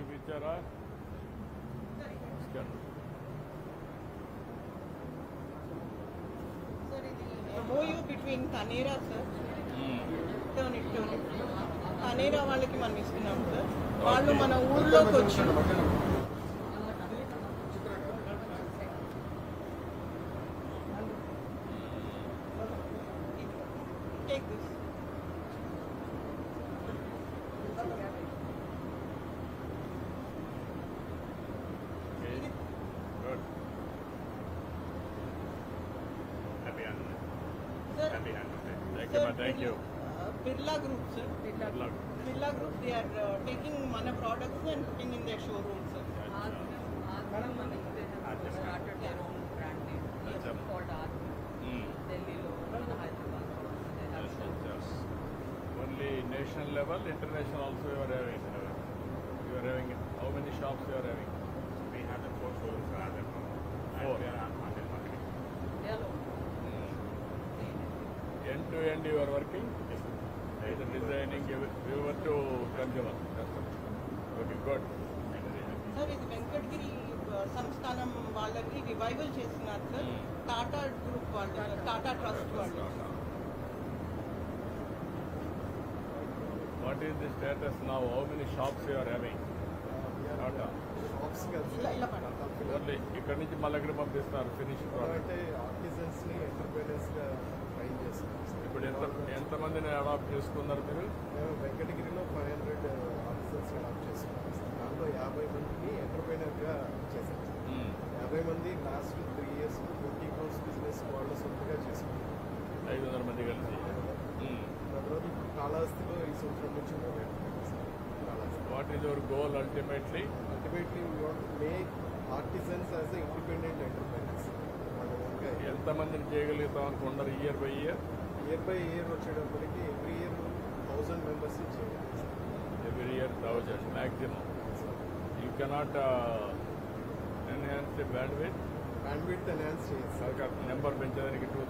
ఏ బేచారా sir the MoU between తనిరా sir 72 తనిరా వాళ్ళకి మన్నిస్తున్నా సర్ వాళ్ళు మన ఊర్లోకి వచ్చారు ఏడు Okay, sir, thank you. Group, sir. Pirla Group. Pirla Group, they are uh, taking Mana products and putting in their showroom, sir. they have started their own brand name. Yes, called Delhi Hyderabad. yes, yes. Only national level, international also you are having. You are having how many shops you are having? We have four showrooms for Four. end to end you are working? sir. you were to is Venkatgiri Samstanam Valagri revival chasing sir? Hmm. Tata Group Valagri, Tata Trust Valagri. What is the status now? How many shops you are having? Tata. Only, you can't finish finish ఎంతమందిని adopt చేసుకున్నారు మీరు మేము వెంకటగిరిలో five hundred officers adapt చేసుకున్నాం దాంట్లో యాభై మందిని ఎంటర్ప్రైనర్గా చేశాం యాభై మంది last three years twenty crores business వాళ్ళు సొంతగా చేసుకున్నాం ఐదు వందల మంది కలిసి తర్వాత ఇప్పుడు కాళహస్తిలో ఈ సంవత్సరం నుంచి what is your goal ultimately ultimately make artisans as independent entrepreneurs ఎంతమందిని చేయగలుగుతాం అనుకుంటారు year by year year by year వచ్చేటప్పటికి every year thousand members every year thousand maximum you cannot enhance bandwidth bandwidth enhance number పెంచడానికి two